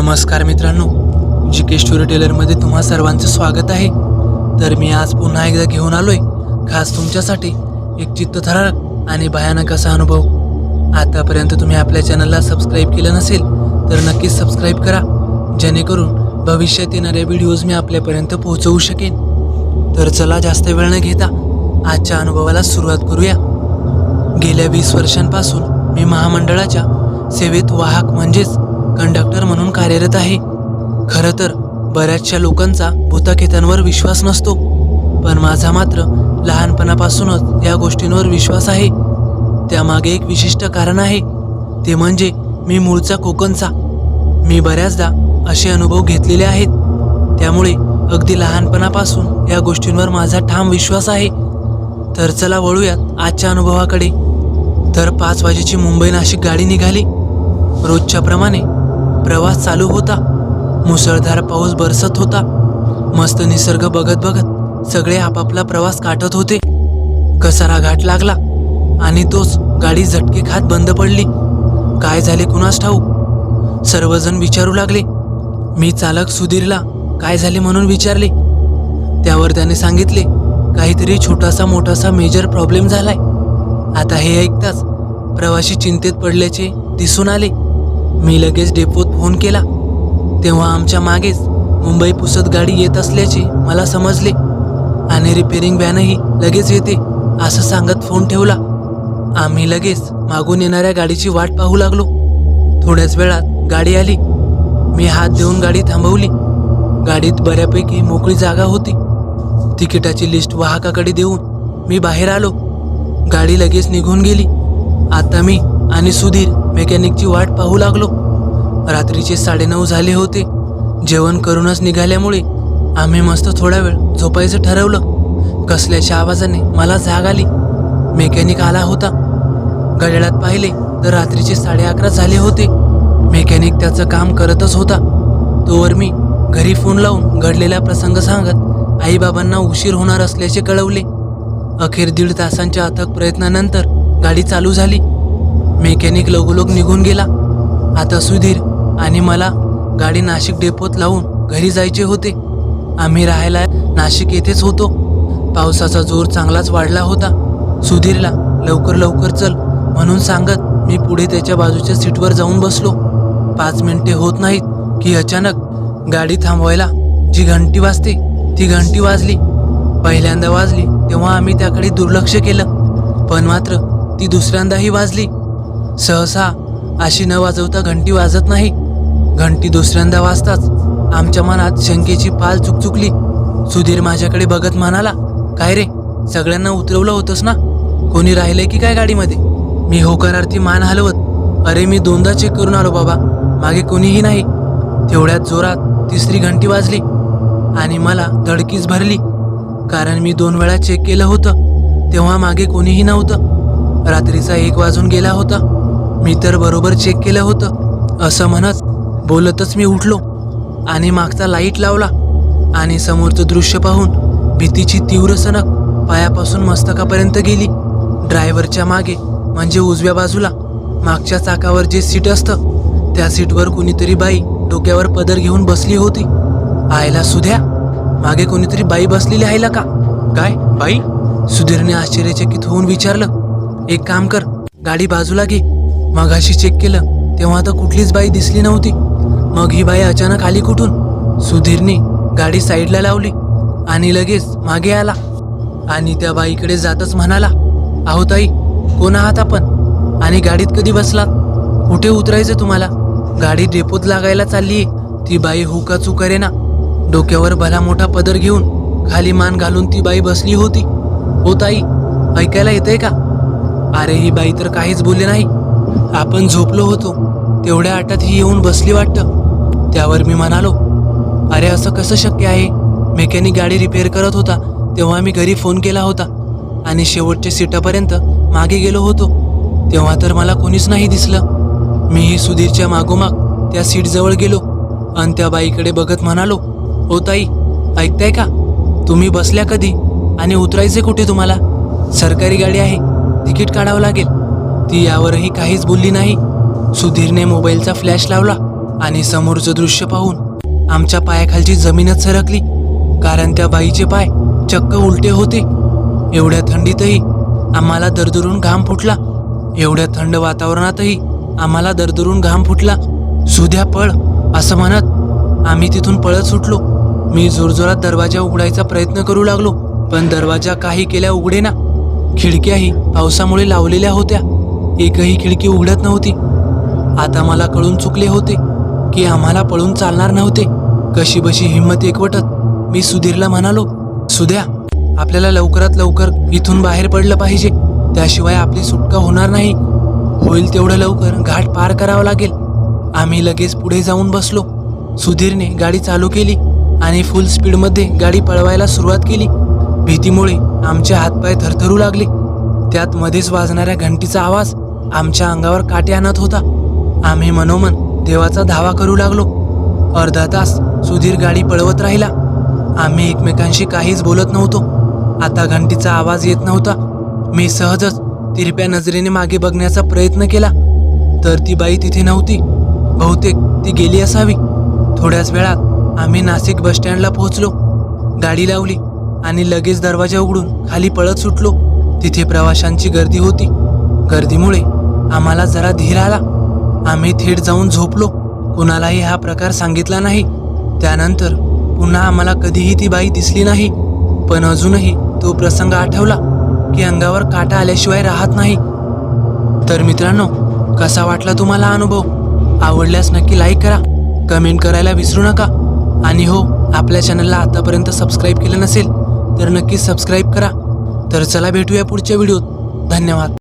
नमस्कार मित्रांनो जी के स्टोरी टेलरमध्ये तुम्हा सर्वांचं स्वागत आहे. तर मी आज पुन्हा एकदा घेऊन आलोय खास तुमच्यासाठी एक चित्तथरारक आणि भयानक असा अनुभव. आतापर्यंत तुम्ही आपल्या चॅनलला सबस्क्राईब केलं नसेल तर नक्कीच सबस्क्राईब करा जेणेकरून भविष्यात येणारे व्हिडिओज मी आपल्यापर्यंत पोहोचवू शकेन. तर चला जास्त वेळ न घेता आजच्या अनुभवाला सुरुवात करूया. गेल्या वीस वर्षांपासून मी महामंडळाच्या सेवेत वाहक म्हणजेच कंडक्टर म्हणून कार्यरत आहे. खरं तर बऱ्याचशा लोकांचा भूताखेतांवर विश्वास नसतो. पण माझा मात्र लहानपणापासूनच या गोष्टींवर विश्वास आहे. त्यामागे एक विशिष्ट कारण आहे. ते म्हणजे मी मूळचा कोकणचा. मी बऱ्याचदा असे अनुभव घेतलेले आहेत. त्यामुळे अगदी लहानपणापासून या गोष्टींवर माझा ठाम विश्वास आहे. तर चला वळूयात आजच्या अनुभवाकडे. तर पाच वाजेची मुंबई नाशिक गाडी निघाली. रोजच्याप्रमाणे प्रवास चालू होता. मुसळधार पाऊस बरसत होता. मस्त निसर्ग बघत बघत सगळे आपापला प्रवास काटत होते. कसारा घाट लागला आणि तोच गाडी झटके खात बंद पडली. काय झाले कुणास ठाऊक? सर्वजण विचारू लागले. मी चालक सुधीरला काय झाले म्हणून विचारले. त्यावर त्याने सांगितले काहीतरी छोटासा मोठासा मेजर प्रॉब्लेम झालाय. आता हे ऐकताच प्रवाशी चिंतेत पडल्याचे दिसून आले. मी लगेच डेपोत फोन केला. तेव्हा आमच्या मागेच मुंबई पुसत गाडी येत असल्याचे मला समजले. आणि रिपेरिंग व्हॅनही लगेच येते असं सांगत फोन ठेवला. आम्ही लगेच मागून येणाऱ्या गाडीची वाट पाहू लागलो. थोड्याच वेळात गाडी आली. मी हात देऊन गाडी थांबवली. गाडीत बऱ्यापैकी मोकळी जागा होती. तिकिटाची लिस्ट वाहकाकडे देऊन मी बाहेर आलो. गाडी लगेच निघून गेली. आता मी आणि सुधीर मेकॅनिकची वाट पाहू लागलो. रात्रीचे साडेनऊ झाले होते. जेवण करूनच निघाल्यामुळे आम्ही मस्त थोडा वेळ झोपायचं ठरवलं. कसल्याच्या आवाजाने मला जाग आली. मेकॅनिक आला होता. घड्याळात पाहिले तर रात्रीचे साडे अकरा झाले होते. मेकॅनिक त्याचं काम करतच होता. तोवर मी घरी फोन लावून घडलेला प्रसंग सांगत आईबाबांना उशीर होणार असल्याचे कळवले. अखेर दीड तासांच्या अथक प्रयत्नानंतर गाडी चालू झाली. मेकॅनिक लगोलग निघून गेला. आता सुधीर आणि मला गाडी नाशिक डेपोत लावून घरी जायचे होते. आम्ही राहायला नाशिक येथेच होतो. पावसाचा जोर चांगलाच वाढला होता. सुधीरला लवकर लवकर चल म्हणून सांगत मी पुढे त्याच्या बाजूच्या सीटवर जाऊन बसलो. पाच मिनिटे होत नाहीत की अचानक गाडी थांबवायला. जी घंटी वाजते ती घंटी वाजली. पहिल्यांदा वाजली तेव्हा आम्ही त्याकडे दुर्लक्ष केलं. पण मात्र ती दुसऱ्यांदाही वाजली. सहसा अशी न वाजवता घंटी वाजत नाही. घंटी दुसऱ्यांदा वाजताच आमच्या मनात शंकेची पाल चुकचुकली. सुधीर माझ्याकडे बघत म्हणाला काय रे सगळ्यांना उतरवलं होतंस ना? कोणी राहिलंय की काय गाडीमध्ये? मी होकारार्थी मान हलवत अरे मी दोनदा चेक करून आलो बाबा मागे कोणीही नाही. तेवढ्यात जोरात तिसरी घंटी वाजली आणि मला धडकीच भरली. कारण मी दोन वेळा चेक केलं होतं तेव्हा मागे कोणीही नव्हतं. रात्रीचा एक वाजून गेला होता. मी तर बरोबर चेक केलं होतं. असं म्हणत बोलतच मी उठलो आणि मागचा लाइट लावला आणि समोरचं दृश्य पाहून भीतीची तीव्र सणक पायापासून मस्तकापर्यंत गेली. ड्रायव्हरच्या मागे म्हणजे उजव्या बाजूला मागच्या चाकावर जे सीट असतं त्या सीटवर कुणीतरी बाई डोक्यावर पदर घेऊन बसली होती. आयला सुध्या मागे कोणीतरी बाई बसलेली आहे का? काय बाई? सुधीरने आश्चर्यचकित होऊन विचारलं. एक काम कर गाडी बाजूला घे मगाशी चेक केलं तेव्हा तर कुठलीच बाई दिसली नव्हती. मग ही बाई अचानक आली कुठून? सुधीरने गाडी साईडला लावली आणि लगेच मागे आला. आणि त्या बाईकडे जातच म्हणाला आहो ताई कोण आहात आपण? आणि गाडीत कधी बसलात? कुठे उतरायचं तुम्हाला? गाडी डेपोत लागायला चालली ती बाई हुका चुकरे ना डोक्यावर भला मोठा पदर घेऊन खाली मान घालून ती बाई बसली होती. हो ताई ऐकायला येतंय का? अरे ही बाई तर काहीच बोलले नाही. आपण झोपलो होतो. तेवढ्या आटात ही येऊन बसली वाटतं. त्यावर मी म्हणालो अरे असं कसं शक्य आहे? मेकॅनिक गाडी रिपेअर करत होता तेव्हा मी घरी फोन केला होता आणि शेवटच्या सीटापर्यंत मागे गेलो होतो. तेव्हा तर मला कोणीच नाही दिसलं. मीही सुधीरच्या मागोमाग त्या सीटजवळ गेलो आणि त्या बाईकडे बघत म्हणालो ओ ताई ऐकताय का? तुम्ही बसल्या कधी? आणि उतरायचे कुठे तुम्हाला? सरकारी गाडी आहे तिकीट काढावं लागेल. ती यावरही काहीच बोलली नाही. सुधीरने मोबाईलचा फ्लॅश लावला आणि समोरचं दृश्य पाहून आमच्या पायाखालची जमीनच सरकली. कारण त्या बाईचे पाय चक्क उलटे होते. एवढ्या थंडीतही आम्हाला दरदरून घाम फुटला. एवढ्या थंड वातावरणातही आम्हाला दरदरून घाम फुटला. सुद्या पळ असं म्हणत आम्ही तिथून पळत सुटलो. मी जोरजोरात दरवाजा उघडायचा प्रयत्न करू लागलो पण दरवाजा काही केल्या उघडेना. खिडक्याही पावसामुळे लावलेल्या होत्या. एकही खिडकी उघडत नव्हती. आता मला कळून चुकले होते की आम्हाला पळून चालणार नव्हते. कशी बशी हिंमत एकवटत मी सुधीरला म्हणालो सुद्या आपल्याला लवकरात लवकर इथून बाहेर पडलं पाहिजे. त्याशिवाय आपली सुटका होणार नाही. होईल तेवढं लवकर घाट पार करावा लागेल. आम्ही लगेच पुढे जाऊन बसलो. सुधीरने गाडी चालू केली आणि फुल स्पीडमध्ये गाडी पळवायला सुरुवात केली. भीतीमुळे आमचे हातपाय थरथरू लागले. त्यात मध्येच वाजणाऱ्या घंटीचा आवाज आमच्या अंगावर काटे आणत होता. आम्ही मनोमन देवाचा धावा करू लागलो. अर्धा तास सुधीर गाडी पळवत राहिला. आम्ही एकमेकांशी काहीच बोलत नव्हतो. आता घंटीचा आवाज येत नव्हता. मी सहजच तिरप्या नजरेने मागे बघण्याचा प्रयत्न केला. तर ती बाई तिथे नव्हती. बहुतेक ती गेली असावी. थोड्याच वेळात आम्ही नाशिक बसस्टँडला पोहोचलो. गाडी लावली आणि लगेच दरवाजा उघडून खाली पळत सुटलो. तिथे प्रवाशांची गर्दी होती. गर्दीमुळे आम्हाला जरा धीर आला. आम्ही थेट जाऊन झोपलो. कुणालाही हा प्रकार सांगितला नाही. त्यानंतर पुन्हा आम्हाला कधीही ती बाई दिसली नाही. पण अजूनही तो प्रसंग आठवला की अंगावर काटा आल्याशिवाय राहत नाही. तर मित्रांनो कसा वाटला तुम्हाला अनुभव? आवडल्यास नक्की लाईक करा कमेंट करायला विसरू नका. आणि हो आपल्या चॅनलला आतापर्यंत सबस्क्राईब केलं नसेल तर नक्की सबस्क्राईब करा. तर चला भेटूया पुढच्या व्हिडिओत धन्यवाद.